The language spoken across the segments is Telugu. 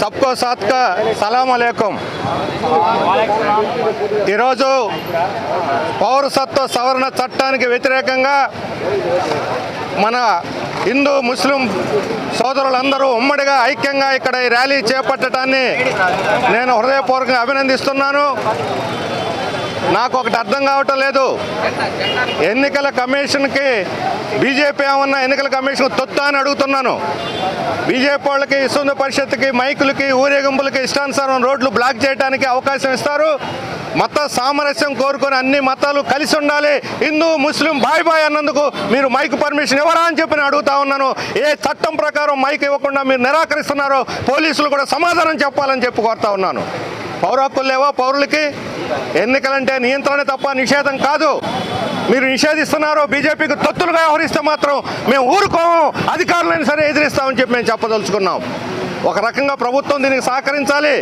సబ్కో సాత్కా సలాం అలేకం. ఈరోజు పౌరసత్వ సవరణ చట్టానికి వ్యతిరేకంగా మన హిందూ ముస్లిం సోదరులందరూ ఉమ్మడిగా ఐక్యంగా ఇక్కడ ఈ ర్యాలీ చేపట్టడాన్ని నేను హృదయపూర్వకంగా అభినందిస్తున్నాను. నాకు ఒకటి అర్థం కావటం లేదు. ఎన్నికల కమిషన్కి బీజేపీ ఏమన్నా ఎన్నికల కమిషన్ తొత్తా అని అడుగుతున్నాను. బీజేపీ వాళ్ళకి సుంద పరిషత్కి మైకులకి ఊరేగింపులకి ఇష్టానుసారం రోడ్లు బ్లాక్ చేయడానికి అవకాశం ఇస్తారు. మత సామరస్యం కోరుకొని అన్ని మతాలు కలిసి ఉండాలి. హిందూ ముస్లిం బాయ్ బాయ్ అన్నందుకు మీరు మైక్ పర్మిషన్ ఇవ్వరా అని చెప్పి అడుగుతా ఉన్నాను. ఏ చట్టం ప్రకారం మైక్ ఇవ్వకుండా మీరు నిరాకరిస్తున్నారో పోలీసులు కూడా సమాధానం చెప్పాలని చెప్పి కోరుతా ఉన్నాను. పౌర హక్కులు లేవా పౌరులకి ఎన్నికలంటే నియంత్రణ తప్ప నిషేధం కాదు. మీరు నిషేధిస్తున్నారు బీజేపీకి తొత్తులుగా వ్యవహరిస్తే మాత్రం మేము ఊరుకోము అధికారులైనా సరే ఎదిరిస్తామని చెప్పి మేము చెప్పదలుచుకున్నాం. ఒక రకంగా ప్రభుత్వం దీనికి సహకరించాలి.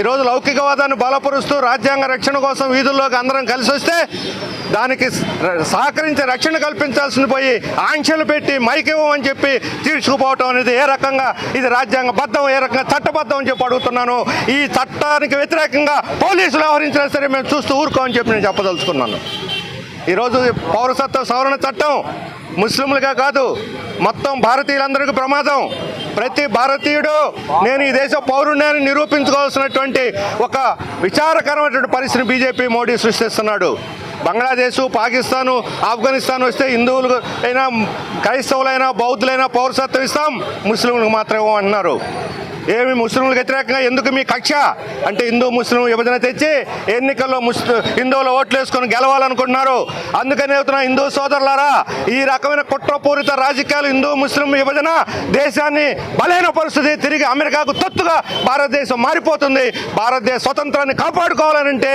ఈరోజు లౌకికవాదాన్ని బలపరుస్తూ రాజ్యాంగ రక్షణ కోసం వీధుల్లోకి అందరం కలిసి వస్తే దానికి సహకరించి రక్షణ కల్పించాల్సింది పోయి ఆంక్షలు పెట్టి మైక్ ఇవ్వమని చెప్పి తీర్చుకుపోవటం అనేది ఏ రకంగా ఇది రాజ్యాంగ బద్ధం ఏ రకంగా చట్టబద్ధం అని చెప్పి అడుగుతున్నాను. ఈ చట్టానికి వ్యతిరేకంగా పోలీసులు వ్యవహరించినా సరే మేము చూస్తూ ఊరుకోమని చెప్పి నేను చెప్పదలుచుకున్నాను. ఈరోజు పౌరసత్వ సవరణ చట్టం ముస్లింలుగా కాదు మొత్తం భారతీయులందరికీ ప్రమాదం. ప్రతి భారతీయుడు నేను ఈ దేశ పౌరుణ్ణి నిరూపించుకోవాల్సినటువంటి ఒక విచారకరమైనటువంటి పరిస్థితిని బీజేపీ మోడీ సృష్టిస్తున్నాడు. బంగ్లాదేశ్ పాకిస్తాను ఆఫ్ఘనిస్తాన్ వస్తే హిందువులు అయినా క్రైస్తవులైనా బౌద్ధులైనా పౌరసత్వం ఇస్తాం ముస్లింలకు మాత్రమే అంటున్నారు ఏమి ముస్లింలకు వ్యతిరేకంగా ఎందుకు మీ కక్ష? అంటే హిందూ ముస్లిం విభజన తెచ్చి ఎన్నికల్లో ముస్లిం హిందువుల ఓట్లు వేసుకొని గెలవాలనుకుంటున్నారు. అందుకని అవుతున్న హిందూ సోదరులారా ఈ రకమైన కుట్రపూరిత రాజకీయాలు హిందూ ముస్లిం విభజన దేశాన్ని బలైన పరిస్థితి తిరిగి అమెరికాకు తొత్తుగా భారతదేశం మారిపోతుంది. భారతదేశ స్వతంత్రాన్ని కాపాడుకోవాలనంటే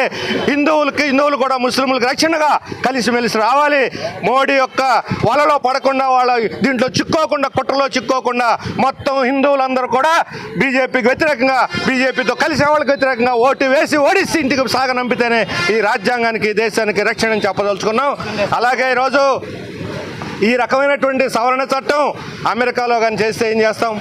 హిందువులకి హిందువులు కూడా ముస్లింలకు రక్షణగా కలిసిమెలిసి రావాలి. మోడీ యొక్క వలలో పడకుండా వాళ్ళ దీంట్లో చిక్కోకుండా కుట్రలో చిక్కోకుండా మొత్తం హిందువులందరూ కూడా బీజేపీకి వ్యతిరేకంగా బీజేపీతో కలిసి వాళ్ళకి వ్యతిరేకంగా ఓటు వేసి ఓడిసి ఇంటికి సాగనంపితేనే ఈ రాజ్యాంగానికి దేశానికి రక్షణ చెప్పదలుచుకున్నాం. అలాగే ఈరోజు ఈ రకమైనటువంటి సవరణ చట్టం అమెరికాలో కానీ చేస్తే ఏం చేస్తాం?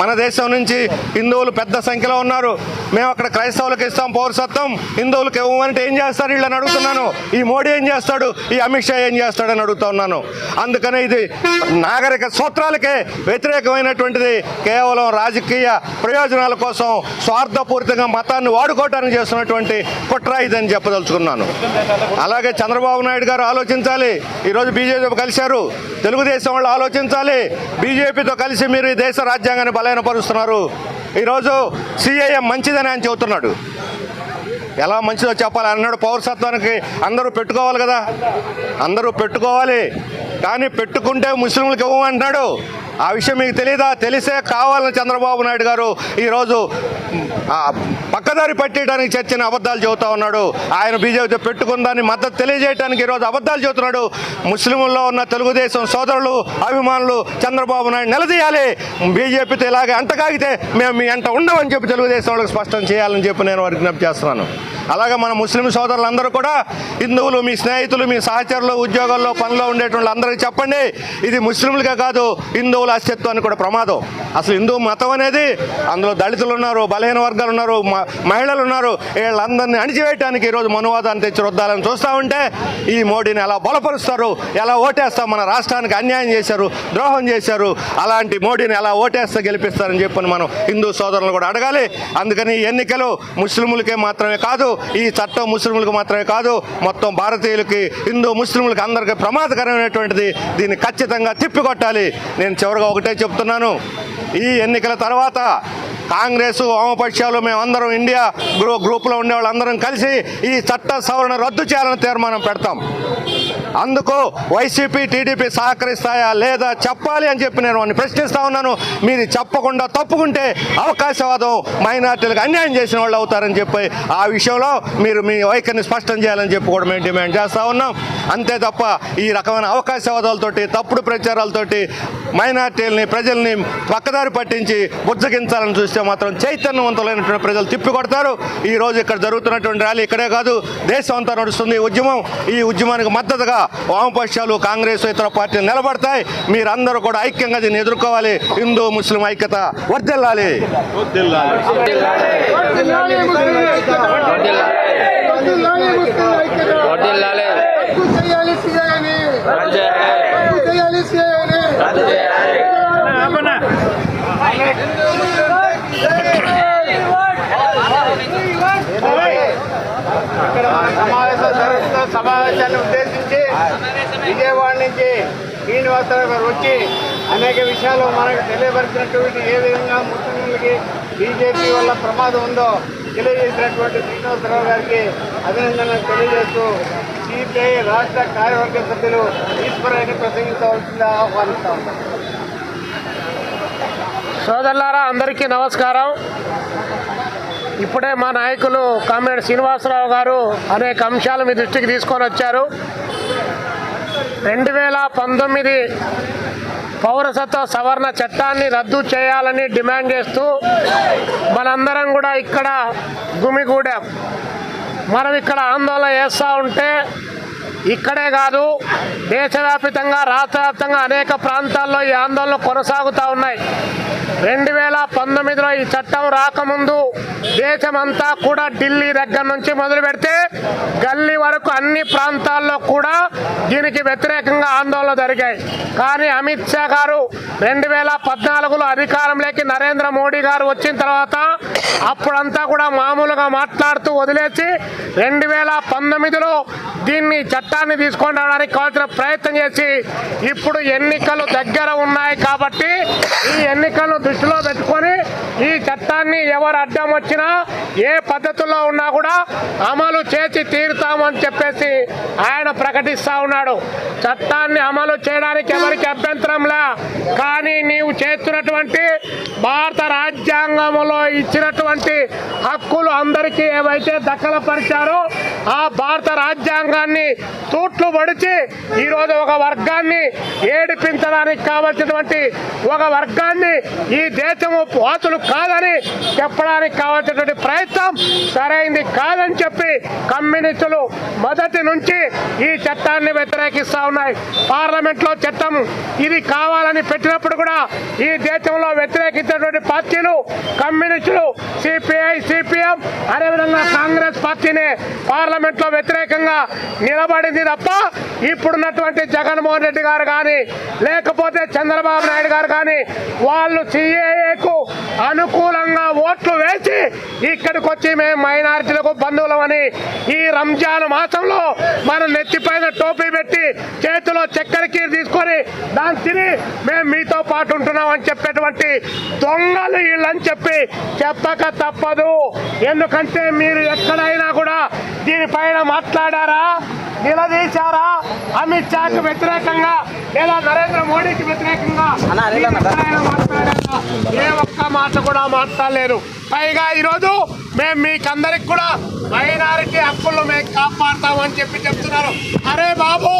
మన దేశం నుంచి హిందువులు పెద్ద సంఖ్యలో ఉన్నారు. మేము అక్కడ క్రైస్తవులకు ఇస్తాం పౌరసత్వం. హిందువులకు ఇవ్వమంటే ఏం చేస్తారు వీళ్ళని అడుగుతున్నాను. ఈ మోడీ ఏం చేస్తాడు? ఈ అమిత్ షా ఏం చేస్తాడని అడుగుతా ఉన్నాను. అందుకనే ఇది నాగరిక సూత్రాలకే వ్యతిరేకమైనటువంటిది. కేవలం రాజకీయ ప్రయోజనాల కోసం స్వార్థపూరితంగా మతాన్ని వాడుకోవటానికి చేస్తున్నటువంటి కుట్ర ఇదని చెప్పదలుచుకున్నాను. అలాగే చంద్రబాబు నాయుడు గారు ఆలోచించాలి. ఈరోజు బీజేపీ కలిశారు. తెలుగుదేశం వాళ్ళు ఆలోచించాలి. బీజేపీతో కలిసి మీరు ఈ దేశ రాజ్యాంగాన్ని బలహీనపరుస్తున్నారు ఈరోజు సిఐఎం మంచిదని ఆయన చెబుతున్నాడు. ఎలా మంచిదో చెప్పాలి అన్నాడు. పౌరసత్వానికి అందరూ పెట్టుకోవాలి కదా. అందరూ పెట్టుకోవాలి. కానీ పెట్టుకుంటే ముస్లింలకు ఇవ్వమంటున్నాడు. ఆ విషయం మీకు తెలియదా తెలిసే కావాలని చంద్రబాబు నాయుడు గారు ఈరోజు పక్కదారి పట్టేయడానికి చర్చని అబద్ధాలు చెబుతా ఉన్నాడు. ఆయన బీజేపీతో పెట్టుకుందాన్ని మద్దతు తెలియజేయడానికి ఈరోజు అబద్ధాలు చెబుతున్నాడు. ముస్లింల్లో ఉన్న తెలుగుదేశం సోదరులు అభిమానులు చంద్రబాబు నాయుడు నిలదీయాలి. బీజేపీతో ఇలాగే అంటకాగితే మేము మీ అంట ఉండమని చెప్పి తెలుగుదేశం వాళ్ళకి స్పష్టం చేయాలని చెప్పి నేను వారికి విజ్ఞప్తి చేస్తున్నాను. అలాగే మన ముస్లిం సోదరులందరూ కూడా హిందువులు మీ స్నేహితులు మీ సహచరులు ఉద్యోగాల్లో పనిలో ఉండేటువంటి అందరికీ చెప్పండి ఇది ముస్లింలుగా కాదు హిందువుల అస్తిత్వానికి కూడా ప్రమాదం. అసలు హిందూ మతం అనేది అందులో దళితులు ఉన్నారు బలహీన వర్గాలు ఉన్నారు మ- మహిళలు ఉన్నారు వీళ్ళందరినీ అణిచివేయటానికి ఈరోజు మనువాదాన్ని తెచ్చి రుద్దాలని చూస్తూ ఉంటే ఈ మోడీని ఎలా బలపరుస్తారు ఎలా ఓటేస్తాం మన రాష్ట్రానికి అన్యాయం చేశారు ద్రోహం చేశారు అలాంటి మోడీని ఎలా ఓటేస్తే గెలిపిస్తారని చెప్పని మనం హిందూ సోదరులు కూడా అడగాలి. అందుకని ఈ ఎన్నికలు ముస్లింలకే మాత్రమే కాదు ఈ చట్టం ముస్లింలకు మాత్రమే కాదు మొత్తం భారతీయులకి హిందూ ముస్లింలకు అందరికీ ప్రమాదకరమైనటువంటిది. దీన్ని ఖచ్చితంగా తిప్పికొట్టాలి. నేను చివరిగా ఒకటే చెప్తున్నాను. ఈ ఎన్నికల తర్వాత కాంగ్రెస్ వామపక్షాలు మేమందరం ఇండియా గ్రూ గ్రూప్లో ఉండే వాళ్ళందరం కలిసి ఈ చట్ట సవరణ రద్దు చేయాలని తీర్మానం పెడతాం. అందుకు వైసీపీ టీడీపీ సహకరిస్తాయా లేదా చెప్పాలి అని చెప్పి నేను వాడిని ప్రశ్నిస్తా ఉన్నాను. మీరు చెప్పకుండా తప్పుకుంటే అవకాశవాదం మైనార్టీలకు అన్యాయం చేసిన వాళ్ళు అవుతారని చెప్పి ఆ విషయంలో మీరు మీ వైఖరిని స్పష్టం చేయాలని చెప్పి కూడా మేము డిమాండ్ చేస్తూ ఉన్నాం. అంతే తప్ప ఈ రకమైన అవకాశవాదాలతోటి తప్పుడు ప్రచారాలతోటి మైనార్టీలని ప్రజల్ని పక్కదారి పట్టించి బుజ్జగించాలని చూస్తే మాత్రం చైతన్యవంతులైనటువంటి ప్రజలు తిప్పికొడతారు ఈ రోజు ఇక్కడ జరుగుతున్నటువంటి ర్యాలీ ఇక్కడే కాదు దేశం అంతా నడుస్తుంది ఉద్యమం. ఈ ఉద్యమానికి మద్దతుగా వామపక్షాలు కాంగ్రెస్ ఇతర పార్టీలు నిలబడతాయి మీరందరూ కూడా ఐక్యంగా దీన్ని ఎదుర్కోవాలి హిందూ ముస్లిం ఐక్యత వర్దిల్లాలి సమావేశాన్ని ఉద్దేశించి విజయవాడ నుంచి శ్రీనివాసరావు గారు వచ్చి అనేక విషయాలు మనకు తెలియపరిచినటువంటి ఏ విధంగా ముస్లింలకి బీజేపీ వల్ల ప్రమాదం ఉందో తెలియజేసినటువంటి శ్రీనివాసరావు గారికి అభినందనలు తెలియజేస్తూ సిపిఐ రాష్ట్ర కార్యవర్గ సభ్యులు ఈశ్వరాన్ని ప్రసంగించవలసిందిగా ఆహ్వానిస్తా సోదరులారా అందరికీ నమస్కారం. ఇప్పుడే మా నాయకులు కామ్రేడ్ శ్రీనివాసరావు గారు అనేక అంశాలు మీ దృష్టికి తీసుకొని వచ్చారు. రెండు వేల పంతొమ్మిది పౌరసత్వ సవరణ చట్టాన్ని రద్దు చేయాలని డిమాండ్ చేస్తూ మనందరం కూడా ఇక్కడ గుమిగూడాం. మనం ఇక్కడ ఆందోళన చేస్తూ ఉంటే ఇక్కడే కాదు దేశవ్యాప్తంగా రాష్ట్ర వ్యాప్తంగా అనేక ప్రాంతాల్లో ఈ ఆందోళనలు కొనసాగుతూ ఉన్నాయి. రెండు వేల పంతొమ్మిదిలో ఈ చట్టం రాకముందు దేశమంతా కూడా ఢిల్లీ దగ్గర నుంచి మొదలు పెడితే గల్లీ వరకు అన్ని ప్రాంతాల్లో కూడా దీనికి వ్యతిరేకంగా ఆందోళన జరిగాయి. కానీ అమిత్ షా గారు రెండు వేల పద్నాలుగులో అధికారంలోకి నరేంద్ర మోడీ గారు వచ్చిన తర్వాత అప్పుడంతా కూడా మామూలుగా మాట్లాడుతూ వదిలేసి రెండు వేల పంతొమ్మిదిలో దీన్ని చట్టాన్ని తీసుకొని రావడానికి కావాల్సిన ప్రయత్నం చేసి ఇప్పుడు ఎన్నికలు దగ్గర ఉన్నాయి కాబట్టి ఈ ఎన్నికలను దృష్టిలో పెట్టుకొని ఈ చట్టాన్ని ఎవరు అడ్డం వచ్చినా ఏ పద్ధతుల్లో ఉన్నా కూడా అమలు చేసి తీరుతామని చెప్పేసి ఆయన ప్రకటిస్తా ఉన్నాడు. చట్టాన్ని అమలు చేయడానికి ఎవరికి అభ్యంతరంలా కానీ నీవు చేస్తున్నటువంటి భారత రాజ్యాంగంలో ఇచ్చినటువంటి హక్కులు అందరికీ ఏవైతే దక్కలపరిచారో ఆ భారత రాజ్యాంగాన్ని తూట్లు పడిచి ఈరోజు ఒక వర్గాన్ని ఏడిపించడానికి కావలసినటువంటి ఒక వర్గాన్ని ఈ దేశము వాతులు కాదని చెప్పడానికి కావాల్సినటువంటి ప్రయత్నం సరైంది కాదని చెప్పి కమ్యూనిస్టులు మొదటి నుంచి ఈ చట్టాన్ని వ్యతిరేకిస్తా ఉన్నాయి. పార్లమెంట్లో చట్టం ఇది కావాలని పెట్టినప్పుడు కూడా ఈ దేశ దేశంలో వ్యతిరేకించినటువంటి పార్టీలు కమ్యూనిస్టులు సిపిఐ సిపిఎం అదేవిధంగా కాంగ్రెస్ పార్టీనే పార్లమెంట్లో వ్యతిరేకంగా నిలబడింది తప్ప ఇప్పుడున్నటువంటి జగన్మోహన్ రెడ్డి గారు కానీ లేకపోతే చంద్రబాబు నాయుడు గారు కానీ వాళ్ళు సిఏఏకు అనుకూలంగా ఓట్లు వేసి ఇక్కడికి వచ్చి మేము మైనారిటీలకు బంధువులమని ఈ రంజాన్ మాసంలో మనం నెత్తిపైన టోపీ పెట్టి చేతిలో చక్కెర కీరు తీసుకొని దాన్ని తిని మేము మీతో పాటు ఉంటున్నాం అని చెప్పేటువంటి దొంగలు వీళ్ళని చెప్పి చెప్పక తప్పదు. ఎందుకంటే మీరు ఎక్కడైనా కూడా దీనిపైన మాట్లాడారా? నిలదీశారా? అమిత్ షాకు వ్యతిరేకంగా లేదా నరేంద్ర మోడీకి వ్యతిరేకంగా? మాట్లాడారా? ఏ ఒక్క మాట కూడా మాట్లాడలేరు. పైగా ఈరోజు మేము మీకందరికి కూడా మైనారిటీ హక్కులు మేము కాపాడతామని చెప్పి చెప్తున్నారు. అరే బాబు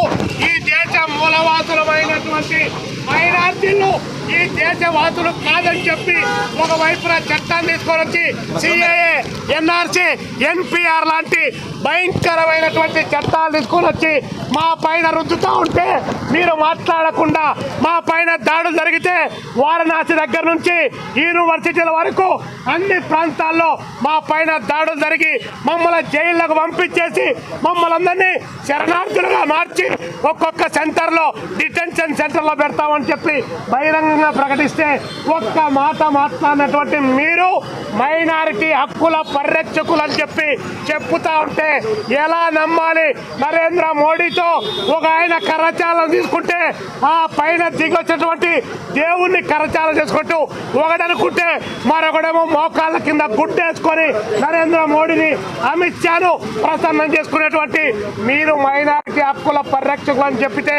ఈ దేశ మూలవాసులమైనటువంటి మైనార్టీలు ఈ దేశవాసులు కాదని చెప్పి ఒకవైపున చట్టాన్ని తీసుకొని వచ్చి సిఏఏ ఎన్ఆర్సి ఎన్పిఆర్ లాంటి భయంకరమైనటువంటి చట్టాలు తీసుకొని వచ్చి మా పైన రుద్దుతూ ఉంటే మీరు మాట్లాడకుండా మా పైన దాడులు జరిగితే వారణాసి దగ్గర నుంచి యూనివర్సిటీల వరకు అన్ని ప్రాంతాల్లో మా పైన దాడులు జరిగి మమ్మల్ని జైళ్ళకు పంపించేసి మమ్మల్ని అందరినీ శరణార్థులుగా మార్చి ఒక్కొక్క సెంటర్లో డిటెన్షన్ సెంటర్లో పెడతామని చెప్పి బహిరంగంగా ప్రకటిస్తే ఒక్క మాట మాట్లాడినటువంటి మీరు మైనారిటీ హక్కుల పరిరక్షకులు అని చెప్పి చెప్పుతా ఉంటే ఎలా నమ్మాలి నరేంద్ర మోడీతో ఒక ఆయన కరచాలం తీసుకుంటే ఆ పైన దిగొచ్చినటువంటి దేవుణ్ణి కరచాలం చేసుకుంటూ ఒకడనుకుంటే మరొకడేమో మోకాళ్ళ కింద గుడ్డేసుకొని నరేంద్ర మోడీని అమిత్ షాను ప్రసన్నం చేసుకునేటువంటి మీరు మైనారిటీ హక్కుల పరిరక్షకులు అని చెప్పితే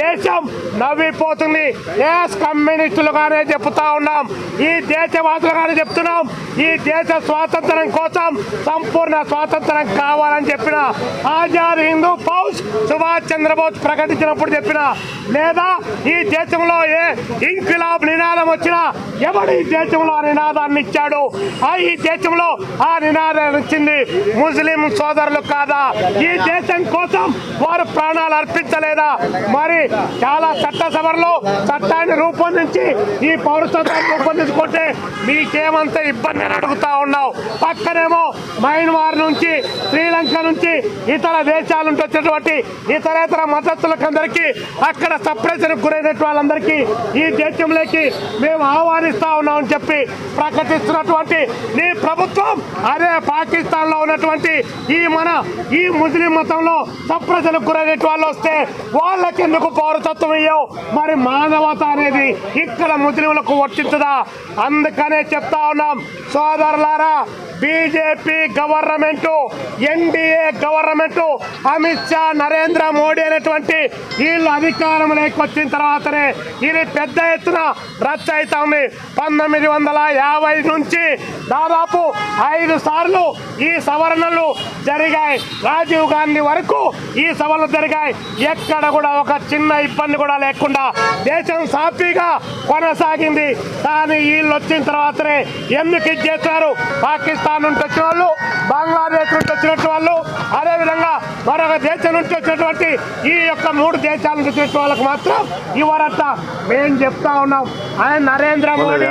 దేశం నవ్విపోతుంది. ఎస్ కమ్యూనిస్టులుగానే చెప్తా ఉన్నాం. ఈ దేశవాసులుగానే చెప్తున్నాం. ఈ దేశ స్వాతంత్రం కోసం సంపూర్ణ స్వాతంత్రం కావాలని చెప్పిన ఆజాద్ హిందూ ఫౌజ్ సుభాష్ చంద్రబోస్ ప్రకటించినప్పుడు చెప్పిన లేదా ఈ దేశంలో ఏ ఇంక్విలాబ్ నినాదం వచ్చినా ఎవడు ఈ దేశంలో ఆ నినాదాన్ని ఇచ్చాడు? ఆ ఈ దేశంలో ఆ నినాదాన్ని ఇచ్చింది ముస్లిం సోదరులు కాదా? ఈ దేశం కోసం వారు ప్రాణాలు అర్పించలేదా? మరి చాలా చట్టసభలో చట్టాన్ని రూపొందించి ఈ పౌరసత్వాన్ని రూపొందించుకుంటే మీకేమంత ఇబ్బంది అని అడుగుతా ఉన్నావు. పక్కనేమో మైన్మార్ నుంచి శ్రీలంక నుంచి ఇతర దేశాల నుంచి వచ్చినటువంటి ఇతరేతర మద్దతులకందరికీ అక్కడ సప్రెషన్ గురైనటువంటి వాళ్ళందరికీ ఈ దేశంలోకి మేము ఆహ్వానిస్తా ఉన్నామని చెప్పి ప్రకటిస్తున్నటువంటి నీ ప్రభుత్వం అదే పాకిస్తాన్లో ఉన్నటువంటి ఈ మన ఈ ముస్లిం మతంలో సప్రెషన్ గురైనటువంటి వాళ్ళు వస్తే వాళ్ళకి ఎందుకు పౌరసత్వం ఇయ్యవు? మరి మానవత అనేది ఇక్కడ ముస్లింలకు వర్తించదా? అందుకనే చెప్తా ఉన్నాం. సోదరులారా BJP government NDA government Amit Shah Narendra Modi అనేటువంటి వీళ్ళు అధికారంలోకి వచ్చిన తర్వాతనే ఇది పెద్ద ఎత్తున రచ్చ అవుతా ఉంది పంతొమ్మిది వందల యాభై నుంచి దాదాపు ఐదు సార్లు ఈ సవరణలు జరిగాయి. రాజీవ్ గాంధీ వరకు ఈ సవరణలు జరిగాయి. ఎక్కడ కూడా ఒక చిన్న ఇబ్బంది కూడా లేకుండా దేశం సాఫీగా కొనసాగింది. కానీ వీళ్ళు వచ్చిన తర్వాతనే ఎందుకు ఇది చేస్తున్నారు పాకిస్తాన్ నుండి వచ్చిన వాళ్ళు బంగ్లాదేశ్ నుండి వచ్చినట్టు వాళ్ళు అదేవిధంగా మరొక దేశం నుంచి వచ్చినటువంటి ఈ యొక్క మూడు దేశాల నుంచి వచ్చిన వాళ్ళకి మాత్రం ఇవ్వరట మేము చెప్తా ఉన్నాం ఆయన నరేంద్ర మోడీ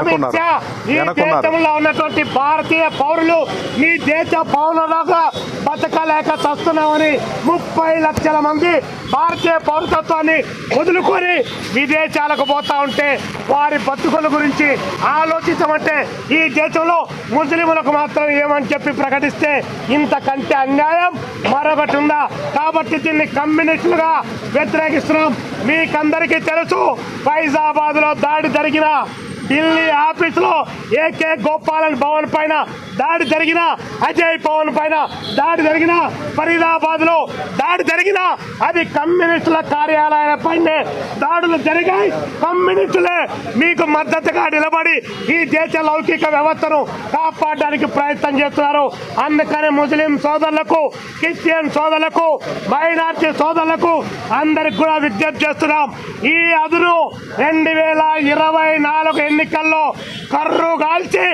అమిత్. షా ఈ. దేశంలో ఉన్నటువంటి భారతీయ పౌరులు మీ దేశ పౌరులుగా బతకలేక చస్తున్నామని ముప్పై లక్షల మంది భారతీయ పౌరసత్వాన్ని వదులుకొని విదేశాలకు పోతా ఉంటే వారి బతుకుల గురించి ఆలోచించమంటే ఈ దేశంలో ముస్లింలకు మాత్రం ఏమని చెప్పి ప్రకటిస్తే కంటే అన్యాయం మరొకటి ఉందా? కాబట్టి దీన్ని కమ్యూనిస్టులుగా వ్యతిరేకిస్తున్నాం. మీకందరికీ తెలుసు ఫైజాబాద్లో దాడి జరిగిన ఢిల్లీ ఆఫీసులో ఏకే గోపాలన్ భవన్ పైన దాడి జరిగిన అజయ్ భవన్ పైన దాడి జరిగిన ఫరీదాబాద్లో దాడి జరిగిన అది కమ్యూనిస్టుల కార్యాలయాల పైనే దాడులు జరిగాయి. కమ్యూనిస్టులే మీకు మద్దతుగా నిలబడి ఈ దేశ లౌకిక వ్యవస్థను కాపాడడానికి ప్రయత్నం చేస్తున్నారు. అందుకని ముస్లిం సోదరులకు క్రిస్టియన్ సోదరులకు మైనార్టీ సోదరులకు అందరికి కూడా విజ్ఞప్తి చేస్తున్నాం. ఈ అదును రెండు వేల ఇరవై నాలుగు ఎన్నికల్లో కర్రు కాల్చి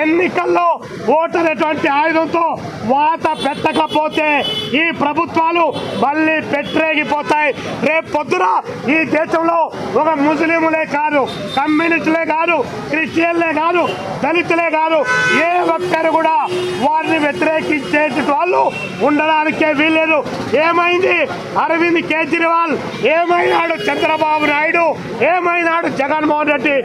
ఎన్నికల్లో ఓటనేటువంటి ఆయుధంతో వాత పెట్టకపోతే ఈ ప్రభుత్వాలు మళ్ళీ పెట్టరేగిపోతాయి రేపు పొద్దున ఈ దేశంలో ఒక ముస్లింలే కాదు కమ్యూనిస్టులే కాదు క్రిస్టియన్లే కాదు దళితులే కాదు ఏ ఒక్కరు కూడా వారిని వ్యతిరేకించే వాళ్ళు ఉండడానికే వీల్లేదు. ఏమైంది? అరవింద్ కేజ్రీవాల్ ఏమైనాడు చంద్రబాబు నాయుడు ఏమైనాడు జగన్మోహన్ రెడ్డి?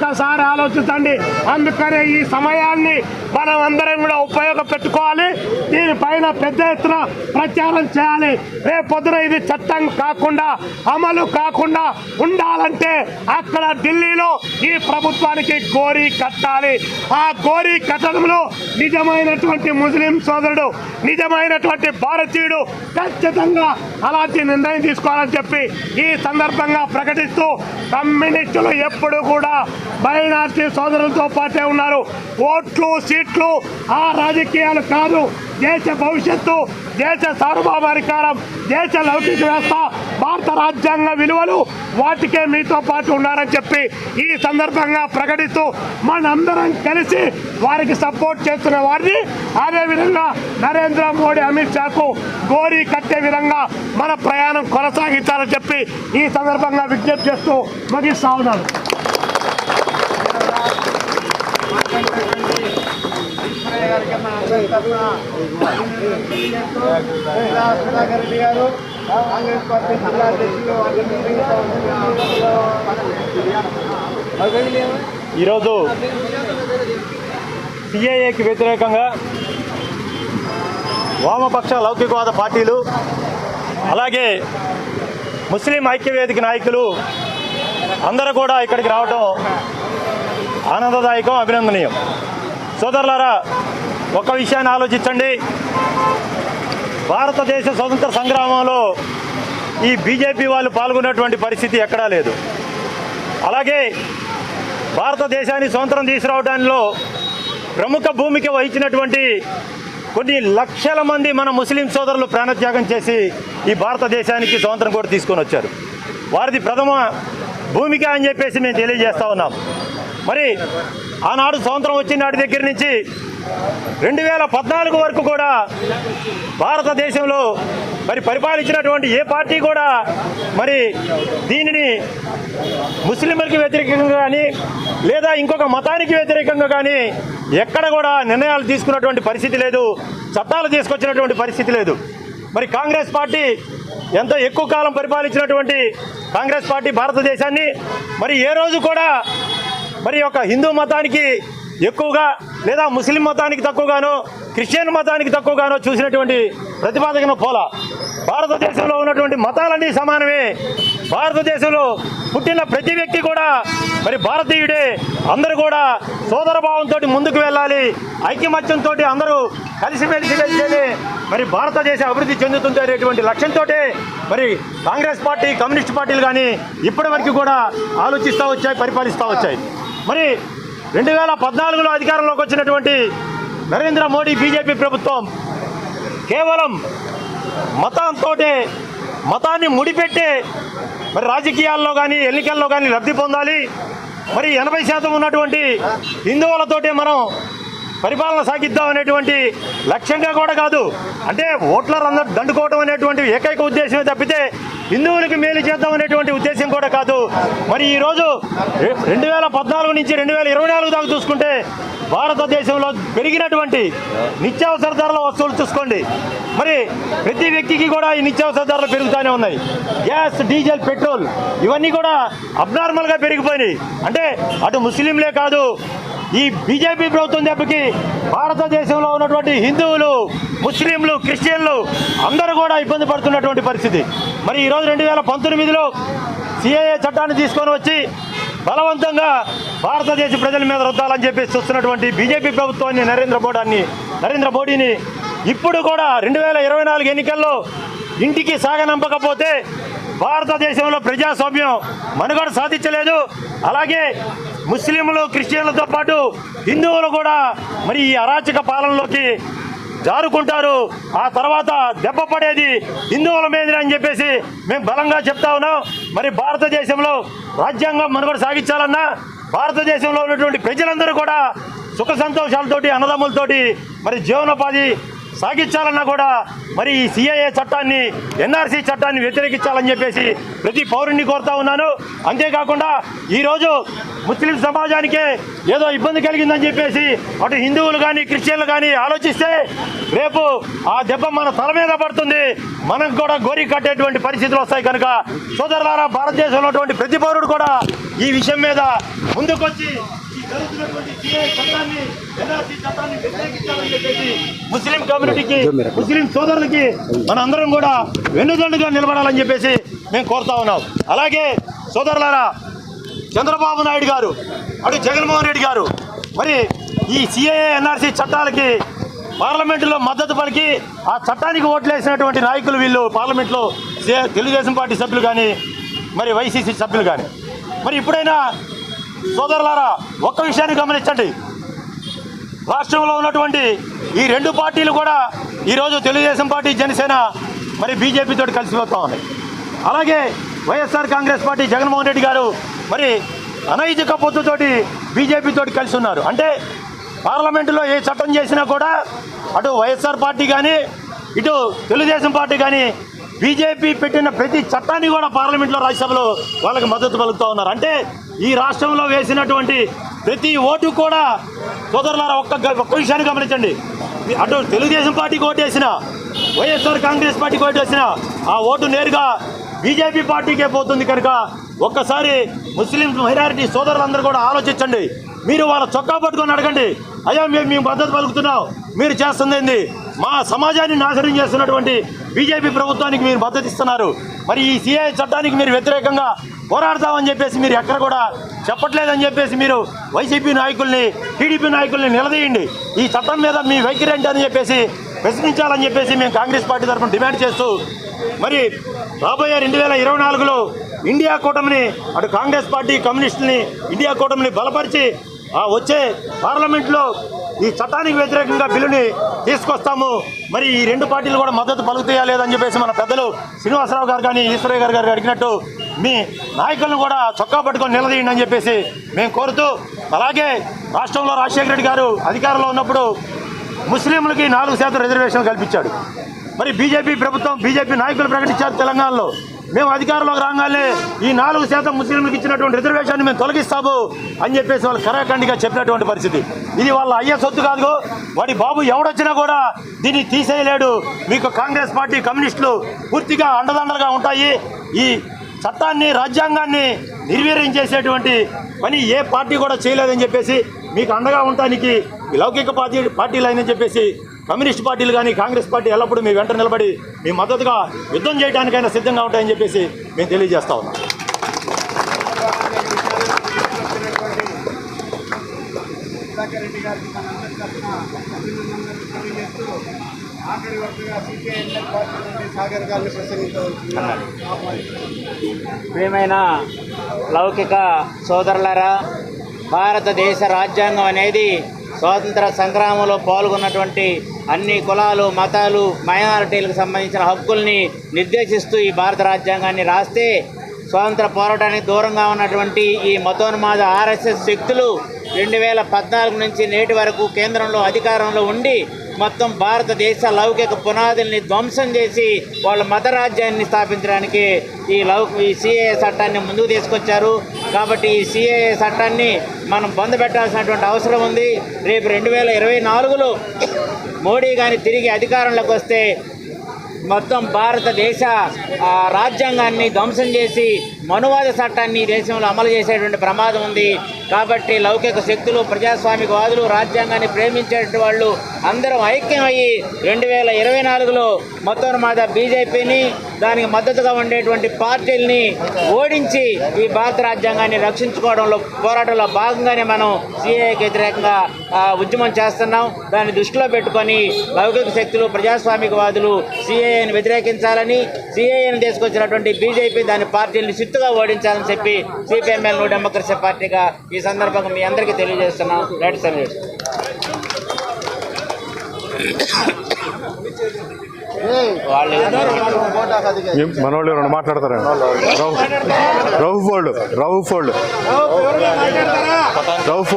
ఒక్కసారి ఆలోచించండి. అందుకనే ఈ సమయాన్ని మనం అందరం కూడా ఉపయోగపెట్టుకోవాలి. దీనిపైన పెద్ద ఎత్తున ప్రచారం చేయాలి. రేపొద్దున ఇది చట్టం కాకుండా అమలు కాకుండా ఉండాలంటే అక్కడ ఢిల్లీలో ఈ ప్రభుత్వానికి గోరీ కట్టాలి. ఆ గోరీ కట్టడంలో నిజమైనటువంటి ముస్లిం సోదరుడు నిజమైనటువంటి భారతీయుడు ఖచ్చితంగా అలాంటి నిర్ణయం తీసుకోవాలని చెప్పి ఈ సందర్భంగా ప్రకటిస్తూ కమ్యూనిస్టులు ఎప్పుడు కూడా మైనార్టీ సోదరులతో పాటే ఉన్నారు. ఓట్లు సీట్లు ఆ రాజకీయాలు కాదు. దేశ భవిష్యత్తు దేశ సార్వభౌమాధికారం దేశ లౌకిక వ్యవస్థ భారత రాజ్యాంగ విలువలు వాటికే మీతో పాటు ఉన్నారని చెప్పి ఈ సందర్భంగా ప్రకటిస్తూ మనందరం కలిసి వారికి సపోర్ట్ చేస్తున్న వారిని అదేవిధంగా నరేంద్ర మోడీ అమిత్ షాకు గోరీ కట్టే విధంగా మన ప్రయాణం కొనసాగించాలని చెప్పి ఈ సందర్భంగా విజ్ఞప్తి చేస్తూ ముగిస్తా సుధాకర్ రెడ్డి గారు కాంగ్రెస్ పార్టీ జిల్లా అధ్యక్షులు ఈరోజు సిఐఏకి వ్యతిరేకంగా వామపక్ష లౌకికవాద పార్టీలు అలాగే ముస్లిం ఐక్యవేదిక నాయకులు అందరూ కూడా ఇక్కడికి రావడం ఆనందదాయకం అభినందనీయం. సోదరులారా ఒక విషయాన్ని ఆలోచించండి. భారతదేశ స్వతంత్ర సంగ్రామంలో ఈ బీజేపీ వాళ్ళు పాల్గొన్నటువంటి పరిస్థితి ఎక్కడా లేదు. అలాగే భారతదేశాన్ని స్వతంత్రం తీసుకురావడంలో ప్రముఖ భూమిక వహించినటువంటి కొన్ని లక్షల మంది మన ముస్లిం సోదరులు ప్రాణత్యాగం చేసి ఈ భారతదేశానికి స్వతంత్రం కూడా తీసుకొని వచ్చారు. వారిది ప్రథమ భూమిక అని చెప్పేసి మేము తెలియజేస్తా ఉన్నాం. మరి ఆనాడు స్వతంత్రం వచ్చిన నాటి దగ్గర నుంచి రెండు వేల పద్నాలుగు వరకు కూడా భారతదేశంలో మరి పరిపాలించినటువంటి ఏ పార్టీ కూడా మరి దీనిని ముస్లింలకి వ్యతిరేకంగా కానీ లేదా ఇంకొక మతానికి వ్యతిరేకంగా కానీ ఎక్కడ కూడా నిర్ణయాలు తీసుకున్నటువంటి పరిస్థితి లేదు చట్టాలు తీసుకొచ్చినటువంటి పరిస్థితి లేదు. మరి కాంగ్రెస్ పార్టీ ఎంతో ఎక్కువ కాలం పరిపాలించినటువంటి కాంగ్రెస్ పార్టీ భారతదేశాన్ని మరి ఏ రోజు కూడా మరి ఒక హిందూ మతానికి ఎక్కువగా లేదా ముస్లిం మతానికి తక్కువగానో క్రిస్టియన్ మతానికి తక్కువగానో చూసినటువంటి ప్రతిపాదకన పోలా. భారతదేశంలో ఉన్నటువంటి మతాలన్నీ సమానమే. భారతదేశంలో పుట్టిన ప్రతి వ్యక్తి కూడా మరి భారతీయుడే. అందరూ కూడా సోదర భావంతో ముందుకు వెళ్ళాలి. ఐక్యమత్యంతో అందరూ కలిసిమెలిసి వెళ్తేనే మరి భారతదేశం అభివృద్ధి చెందుతుంది అనేటువంటి లక్ష్యంతో మరి కాంగ్రెస్ పార్టీ కమ్యూనిస్ట్ పార్టీలు కానీ ఇప్పటి వరకు కూడా ఆలోచిస్తూ వచ్చాయి పరిపాలిస్తూ వచ్చాయి. మరి రెండు వేల పద్నాలుగులో అధికారంలోకి వచ్చినటువంటి నరేంద్ర మోడీ బీజేపీ ప్రభుత్వం కేవలం మతంతో మతాన్ని ముడిపెట్టే మరి రాజకీయాల్లో కానీ ఎన్నికల్లో కానీ లబ్ధి పొందాలి. మరి ఎనభై శాతం ఉన్నటువంటి హిందువులతోటే మనం పరిపాలన సాగిద్దాం అనేటువంటి లక్ష్యంగా కూడా కాదు. అంటే ఓట్లర్ అందరూ దండుకోవడం అనేటువంటి ఏకైక ఉద్దేశమే తప్పితే హిందువులకి మేలు చేద్దాం అనేటువంటి ఉద్దేశం కూడా కాదు. మరి ఈరోజు రెండు వేల పద్నాలుగు నుంచి రెండు వేల ఇరవై నాలుగు దాకా చూసుకుంటే భారతదేశంలో పెరిగినటువంటి నిత్యావసర ధరల వస్తువులు చూసుకోండి. మరి ప్రతి వ్యక్తికి కూడా ఈ నిత్యావసర ధరలు పెరుగుతూనే ఉన్నాయి. గ్యాస్ డీజిల్ పెట్రోల్ ఇవన్నీ కూడా అబ్నార్మల్గా పెరిగిపోయినాయి. అంటే అటు ముస్లింలే కాదు ఈ బీజేపీ ప్రభుత్వం దెబ్బకి భారతదేశంలో ఉన్నటువంటి హిందువులు ముస్లింలు క్రిస్టియన్లు అందరూ కూడా ఇబ్బంది పడుతున్నటువంటి పరిస్థితి. మరి ఈరోజు రెండు వేల పంతొమ్మిదిలో సిఏఏ చట్టాన్ని తీసుకొని వచ్చి బలవంతంగా భారతదేశ ప్రజల మీద రుద్దాలని చెప్పి చూస్తున్నటువంటి బీజేపీ ప్రభుత్వాన్ని నరేంద్ర మోడీని నరేంద్ర మోడీని ఇప్పుడు కూడా రెండు వేల ఇరవై నాలుగు ఎన్నికల్లో ఇంటికి సాగనంపకపోతే భారతదేశంలో ప్రజాస్వామ్యం మనుగడ సాధించలేదు. అలాగే ముస్లింలు క్రిస్టియన్లతో పాటు హిందువులు కూడా మరి ఈ అరాచక పాలనలోకి జారుకుంటారు. ఆ తర్వాత దెబ్బ పడేది హిందువుల మీద అని చెప్పేసి మేము బలంగా చెప్తా ఉన్నాం. మరి భారతదేశంలో రాజ్యాంగం మనుగడ సాగించాలన్నా భారతదేశంలో ఉన్నటువంటి ప్రజలందరూ కూడా సుఖ సంతోషాలతోటి అన్నదమ్ములతోటి మరి జీవనోపాధి సాగించాలన్నా కూడా మరి ఈ సిఐఏ చట్టాన్ని ఎన్ఆర్సీ చట్టాన్ని వ్యతిరేకించాలని చెప్పేసి ప్రతి పౌరుణ్ణి కోరుతా ఉన్నాను. అంతేకాకుండా ఈరోజు ముస్లిం సమాజానికే ఏదో ఇబ్బంది కలిగిందని చెప్పేసి అటు హిందువులు కానీ క్రిస్టియన్లు కానీ ఆలోచిస్తే రేపు ఆ దెబ్బ మన తల మీద పడుతుంది. మనకు కూడా గోరి కట్టేటువంటి పరిస్థితులు వస్తాయి కనుక సోదరులారా భారతదేశంలో ఉన్నటువంటి ప్రతి పౌరుడు కూడా ఈ విషయం మీద ముందుకొచ్చి ముస్లిం కమ్యూనిటీకి ముస్లిం సోదరులకి మన అందరం కూడా వెన్నుదండుగా నిలబడాలని చెప్పేసి మేము కోరుతా ఉన్నాం. అలాగే సోదరులారా చంద్రబాబు నాయుడు గారు అటు జగన్మోహన్ రెడ్డి గారు మరి ఈ సిఏఏ ఎన్ఆర్సీ చట్టాలకి పార్లమెంటులో మద్దతు పలికి ఆ చట్టానికి ఓట్లేసినటువంటి నాయకులు వీళ్ళు పార్లమెంట్లో సే- తెలుగుదేశం పార్టీ సభ్యులు కానీ మరి వైసీసీ సభ్యులు కానీ మరి ఇప్పుడైనా సోదరులారా ఒక్క విషయాన్ని గమనించండి. రాష్ట్రంలో ఉన్నటువంటి ఈ రెండు పార్టీలు కూడా ఈరోజు తెలుగుదేశం పార్టీ జనసేన మరి బీజేపీతో కలిసిపోతా ఉన్నాయి. అలాగే YSR Congress party Jaganmohan Reddy గారు మరి అనైతిక పొత్తుతోటి బీజేపీతో కలిసి ఉన్నారు. అంటే పార్లమెంటులో ఏ చట్టం చేసినా కూడా అటు వైఎస్ఆర్ పార్టీ కానీ ఇటు తెలుగుదేశం పార్టీ కానీ బీజేపీ పెట్టిన ప్రతి చట్టాన్ని కూడా పార్లమెంట్లో రాజ్యసభలో వాళ్ళకి మద్దతు పలుకుతూ ఉన్నారు. అంటే ఈ రాష్ట్రంలో వేసినటువంటి ప్రతి ఓటు కూడా సోదరులారా ఒక్క ఒక్క విషయాన్ని గమనించండి. అటు తెలుగుదేశం పార్టీకి ఓటేసిన వైఎస్ఆర్ కాంగ్రెస్ పార్టీకి ఓటేసిన ఆ ఓటు నేరుగా బీజేపీ పార్టీకే పోతుంది కనుక ఒక్కసారి ముస్లిం మైనారిటీ సోదరులందరూ కూడా ఆలోచించండి. మీరు వాళ్ళ చొక్కా పట్టుకొని అడగండి. అయ్యా మేము మేము మద్దతు పలుకుతున్నాం. మీరు చేస్తుంది మా సమాజాన్ని నాశనం చేస్తున్నటువంటి బీజేపీ ప్రభుత్వానికి మీరు మద్దతు ఇస్తున్నారు. మరి ఈ సిఐ చట్టానికి మీరు వ్యతిరేకంగా పోరాడతామని చెప్పేసి మీరు ఎక్కడ కూడా చెప్పట్లేదని చెప్పేసి మీరు వైసీపీ నాయకుల్ని టీడీపీ నాయకుల్ని నిలదీయండి. ఈ చట్టం మీద మీ వైఖరి ఏంటి అని చెప్పేసి ప్రశ్నించాలని చెప్పేసి మేము కాంగ్రెస్ పార్టీ తరఫున డిమాండ్ చేస్తూ మరి రాబోయే రెండు వేల ఇరవై నాలుగులో ఇండియా కూటమిని అటు కాంగ్రెస్ పార్టీ కమ్యూనిస్టుని ఇండియా కూటమిని బలపరిచి ఆ వచ్చే పార్లమెంట్లో ఈ చట్టానికి వ్యతిరేకంగా బిల్లుని తీసుకొస్తాము. మరి ఈ రెండు పార్టీలు కూడా మద్దతు పలుకుతాయా లేదని చెప్పేసి మన పెద్దలు శ్రీనివాసరావు గారు కానీ ఈశ్వరయ్య గారు గారు అడిగినట్టు మీ నాయకులను కూడా చొక్కా పట్టుకొని నిలదీయండి అని చెప్పేసి మేము కోరుతూ అలాగే రాష్ట్రంలో రాజశేఖర రెడ్డి గారు అధికారంలో ఉన్నప్పుడు ముస్లింలకి నాలుగు శాతం రిజర్వేషన్ కల్పించాడు. మరి బీజేపీ ప్రభుత్వం బీజేపీ నాయకులు ప్రకటించారు తెలంగాణలో. మేము అధికారంలోకి రాగానే ఈ నాలుగు శాతం ముస్లింలకు ఇచ్చినటువంటి రిజర్వేషన్ మేము తొలగిస్తాము అని చెప్పేసి వాళ్ళు కరాఖండిగా చెప్పినటువంటి పరిస్థితి. ఇది వాళ్ళ అయ్యే సొత్తు కాదు. వాడి బాబు ఎవడొచ్చినా కూడా దీన్ని తీసేయలేడు. మీకు కాంగ్రెస్ పార్టీ కమ్యూనిస్టులు పూర్తిగా అండదండలుగా ఉంటాయి. ఈ చట్టాన్ని రాజ్యాంగాన్ని నిర్వీర్యం చేసేటువంటి పని ఏ పార్టీ కూడా చేయలేదని చెప్పేసి మీకు అండగా ఉండటానికి లౌకిక పార్టీ పార్టీలు అని చెప్పేసి కమ్యూనిస్ట్ పార్టీలు కానీ కాంగ్రెస్ పార్టీ ఎల్లప్పుడూ మీ వెంట నిలబడి మీ మద్దతుగా యుద్ధం చేయడానికైనా సిద్ధంగా ఉంటాయని చెప్పేసి మేము తెలియజేస్తా ఉన్నాం. రెడ్డి గారికి మనందరి తరఫున అభినందనలు తెలియజేస్తూ ఆఖరి వరుసగా పార్టీ నుండి సాగర్ గారిని ప్రియమైన లౌకిక సోదరులరా భారతదేశ రాజ్యాంగం అనేది స్వాతంత్ర సంగ్రామంలో పాల్గొన్నటువంటి అన్ని కులాలు మతాలు మైనారిటీలకు సంబంధించిన హక్కుల్ని నిర్దేశిస్తూ ఈ భారత రాజ్యాంగాన్ని రాస్తే స్వాతంత్ర పోరాటానికి దూరంగా ఉన్నటువంటి ఈ మతోన్మాద ఆర్ఎస్ఎస్ శక్తులు రెండు వేల పద్నాలుగు నుంచి నేటి వరకు కేంద్రంలో అధికారంలో ఉండి మొత్తం భారతదేశ లౌకిక పునాదుల్ని ధ్వంసం చేసి వాళ్ళ మతరాజ్యాన్ని స్థాపించడానికి ఈ లౌ ఈ సిఏఏ చట్టాన్ని ముందుకు తీసుకొచ్చారు. కాబట్టి ఈ సిఏఏ చట్టాన్ని మనం బంద్ పెట్టాల్సినటువంటి అవసరం ఉంది. రేపు రెండు వేల ఇరవై నాలుగులో మోడీ కానీ తిరిగి అధికారంలోకి వస్తే మొత్తం భారతదేశ రాజ్యాంగాన్ని ధ్వంసం చేసి మనువాద చట్టాన్ని దేశంలో అమలు చేసేటువంటి ప్రమాదం ఉంది. కాబట్టి లౌకిక శక్తులు ప్రజాస్వామిక వాదులు రాజ్యాంగాన్ని ప్రేమించేటువంటి వాళ్ళు అందరం ఐక్యమయ్యి రెండు వేల ఇరవై నాలుగులో మొత్తోన్మాద బీజేపీని దానికి మద్దతుగా ఉండేటువంటి పార్టీల్ని ఓడించి ఈ భారత రాజ్యాంగాన్ని రక్షించుకోవడంలో పోరాటంలో భాగంగానే మనం సిఏకి వ్యతిరేకంగా ఉద్యమం చేస్తున్నాం. దాన్ని దృష్టిలో పెట్టుకొని లౌకిక శక్తులు ప్రజాస్వామికవాదులు సీఐని వ్యతిరేకించాలని సీఐని తీసుకొచ్చినటువంటి బీజేపీ దాని పార్టీని సిత్తుగా ఓడించాలని చెప్పి సిపిఎంఎల్ డెమోక్రసీ పార్టీగా ఈ సందర్భంగా మీ అందరికీ తెలియజేస్తున్నాం. రైట్ సర్వీస్ వాళ్ళు మనోళ్ళు రెండు మాట్లాడతారా? రౌఫ్ రౌఫ్ ఫోల్డ్ రౌఫ్ ఫోల్డ్ రౌఫ్.